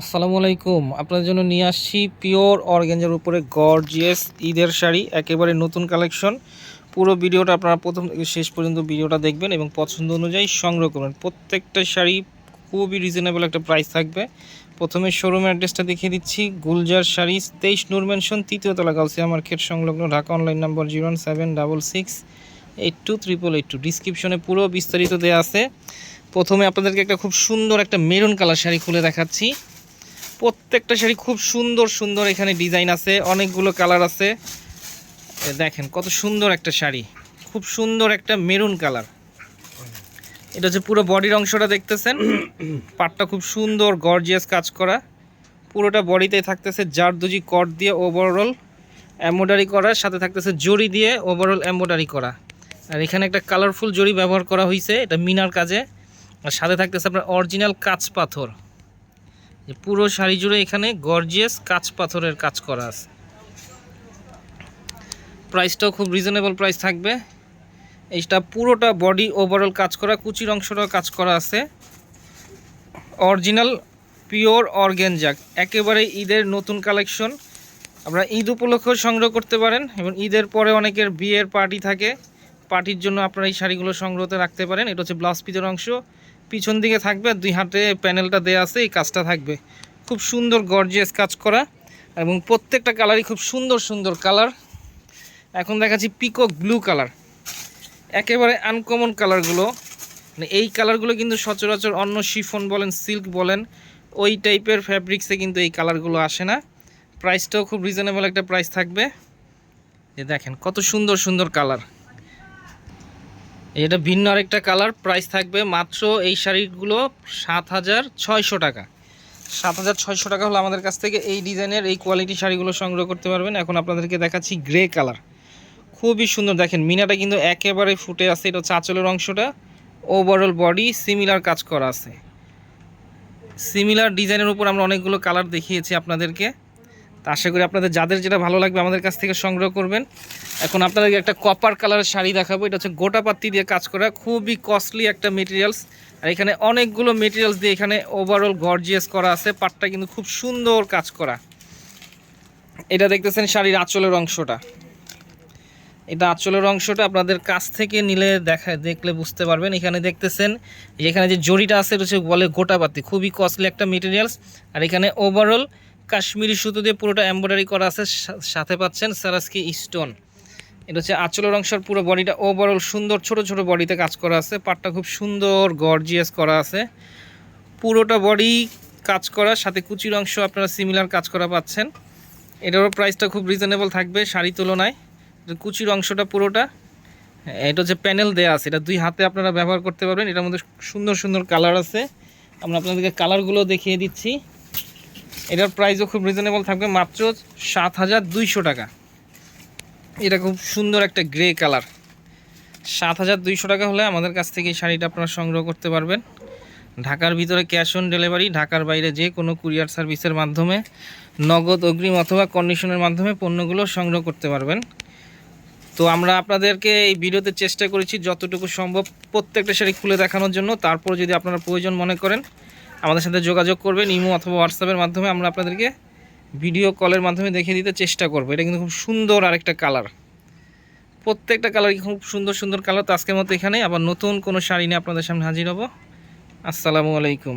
আসসালামু আলাইকুম। আপনাদের জন্য নিয়ে আসছি পিওর অর্গেঞ্জার উপরে গর্জিয়াস ঈদের শাড়ি, একেবারে নতুন কালেকশন। পুরো ভিডিওটা আপনারা প্রথম থেকে শেষ পর্যন্ত ভিডিওটা দেখবেন এবং পছন্দ অনুযায়ী সংগ্রহ করবেন। প্রত্যেকটা শাড়ি খুবই রিজনেবল একটা প্রাইস থাকবে। প্রথমে শোরুম অ্যাড্রেসটা দেখিয়ে দিচ্ছি। গুলজার শাড়ি, তেইশ নূর মেনশন তৃতীয় তলা, গাউসিয়া মার্কেট, সংলগ্ন Dhaka online number zero one seven double six eight two triple eight two ডিসক্রিপশনে পুরো বিস্তারিত দেওয়া আছে। প্রথমে আপনাদেরকে একটা খুব সুন্দর একটা মেরুন কালার শাড়ি খুলে দেখাচ্ছি। প্রত্যেকটা শাড়ি খুব সুন্দর সুন্দর এখানে ডিজাইন আছে, অনেকগুলো কালার আছে। দেখেন কত সুন্দর একটা শাড়ি, খুব সুন্দর একটা মেরুন কালার। এটা হচ্ছে পুরো বডির অংশটা দেখতেছেন। পাটটা খুব সুন্দর গর্জিয়াস কাজ করা। পুরোটা বডিতে থাকতেছে জারদুজি কট দিয়ে ওভারঅল এম্ব্রয়ডারি করা, সাথে থাকতেছে জড়ি দিয়ে ওভারঅল এম্ব্রয়ডারি করা। আর এখানে একটা কালারফুল জড়ি ব্যবহার করা হয়েছে এটা মিনার কাজে। আর সাথে থাকতেছে আপনার অরিজিনাল কাঁচ পাথর। পুরো শাড়ি জুড়ে এখানে গর্জিয়াস কাঁচ পাথরের কাজ করা আছে। প্রাইসটাও খুব রিজনেবল প্রাইস থাকবে। এইটা পুরোটা বডি ওভারঅল কাজ করা, কুচির অংশটাও কাজ করা আছে। অরিজিনাল পিওর অর্গ্যানজাক একেবারে ঈদের নতুন কালেকশন আপনারা ঈদ উপলক্ষেও সংগ্রহ করতে পারেন এবং ঈদের পরে অনেকের বিয়ের পার্টি থাকে। পার্টির জন্য আপনারা এই শাড়িগুলো সংগ্রহতে রাখতে পারেন। এটা হচ্ছে ব্লাউজ পিসের অংশ। পিছন দিকে থাকবে, আর দুই হাতে প্যানেলটা দেওয়া আছে, এই কাজটা থাকবে। খুব সুন্দর গর্জিয়াস কাজ করা, এবং প্রত্যেকটা কালারই খুব সুন্দর সুন্দর কালার এখন দেখাচ্ছি পিকক ব্লু কালার একেবারে আনকমন কালারগুলো মানে এই কালারগুলো কিন্তু সচরাচর অন্য শিফন বলেন সিল্ক বলেন, ওই টাইপের ফ্যাব্রিক্সে কিন্তু এই কালারগুলো আসে না। প্রাইসটাও খুব রিজনেবল একটা প্রাইস থাকবে। যে দেখেন, কত সুন্দর সুন্দর কালার এটা ভিন্ন আরেকটা কালার প্রাইস থাকবে মাত্র এই শাড়িগুলো সাত হাজার ছয়শো টাকা। সাত হাজার ছয়শো টাকা হলো আমাদের কাছ থেকে এই ডিজাইনের, এই কোয়ালিটি শাড়িগুলো সংগ্রহ করতে পারবেন। এখন আপনাদেরকে দেখাচ্ছি গ্রে কালার খুবই সুন্দর, দেখেন, মিনাটা কিন্তু একেবারে ফুটে আছে, এটা হচ্ছে আঁচলের অংশটা। ওভারঅল বডি সিমিলার কাজ করা আছে। সিমিলার ডিজাইনের উপর আমরা অনেকগুলো কালার দেখিয়েছি আপনাদেরকে। তা আশা করি আপনাদের যাদের যেটা ভালো লাগবে আমাদের কাছ থেকে সংগ্রহ করবেন। এখন আপনাদেরকে একটা কপার কালারের শাড়ি দেখাবো, এটা হচ্ছে গোটা পাত্তি দিয়ে কাজ করা, খুবই কস্টলি একটা মেটেরিয়ালস আর এখানে অনেকগুলো মেটেরিয়ালস দিয়ে এখানে ওভারঅল গর্জিয়াস করা আছে, পাটটা কিন্তু খুব সুন্দর কাজ করা। এটা দেখতেছেন শাড়ির আঁচলের অংশটা। এটা আঁচলের অংশটা আপনাদের কাছ থেকে নিলে দেখা, দেখলে বুঝতে পারবেন। এখানে দেখতেছেন এখানে যে জড়িটা আছে হচ্ছে বলে গোটাপাতি খুবই কস্টলি একটা মেটেরিয়ালস আর এখানে ওভারঅল কাশ্মীরি সুতো দিয়ে পুরোটা এমব্রয়ডারি করা আছে সাথে পাচ্ছেন সারাস্কি স্টোন এটা হচ্ছে আঁচলের অংশের পুরো বডিটা। ওভারঅল সুন্দর ছোট ছোট বডিতে কাজ করা আছে, পাটটা খুব সুন্দর গর্জিয়াস করা আছে। পুরোটা বডি কাজ করা, সাথে কুচির অংশ আপনারা সিমিলার কাজ করা পাচ্ছেন। এটারও প্রাইসটা খুব রিজনেবল থাকবে শাড়ি তুলনায়। কুচির অংশটা পুরোটা। এটা হচ্ছে প্যানেল দেওয়া আছে, এটা দুই হাতে আপনারা ব্যবহার করতে পারবেন। এটার মধ্যে সুন্দর সুন্দর কালার আছে। আমরা আপনাদেরকে কালারগুলো দেখিয়ে দিচ্ছি। এটার প্রাইসও খুব রিজনেবল থাকবে মাত্র সাত হাজার দুইশো টাকা। এটা খুব সুন্দর একটা গ্রে কালার সাত হাজার দুইশো টাকা হলে আমাদের কাছ থেকে এই শাড়িটা আপনারা সংগ্রহ করতে পারবেন। ঢাকার ভিতরে ক্যাশ অন ডেলিভারি ঢাকার বাইরে যে কোনো কুরিয়ার সার্ভিসের মাধ্যমে, নগদ অগ্রিম অথবা কন্ডিশনের মাধ্যমে পণ্যগুলো সংগ্রহ করতে পারবেন। তো আমরা আপনাদেরকে এই ভিডিওতে চেষ্টা করেছি যতটুকু সম্ভব প্রত্যেকটা শাড়ি খুলে দেখানোর জন্য। তারপর যদি আপনারা প্রয়োজন মনে করেন আমাদের সাথে যোগাযোগ করবেন ইমো অথবা হোয়াটসঅ্যাপের মাধ্যমে আমরা আপনাদেরকে ভিডিও কলের মাধ্যমে দেখিয়ে দিতে চেষ্টা করব। এটা কিন্তু খুব সুন্দর আরেকটা কালার প্রত্যেকটা কালারই খুব সুন্দর সুন্দর কালার তো আজকের মতো এখানে আবার নতুন কোনো শাড়ি নিয়ে আপনাদের সামনে হাজির হব। আসসালামু আলাইকুম।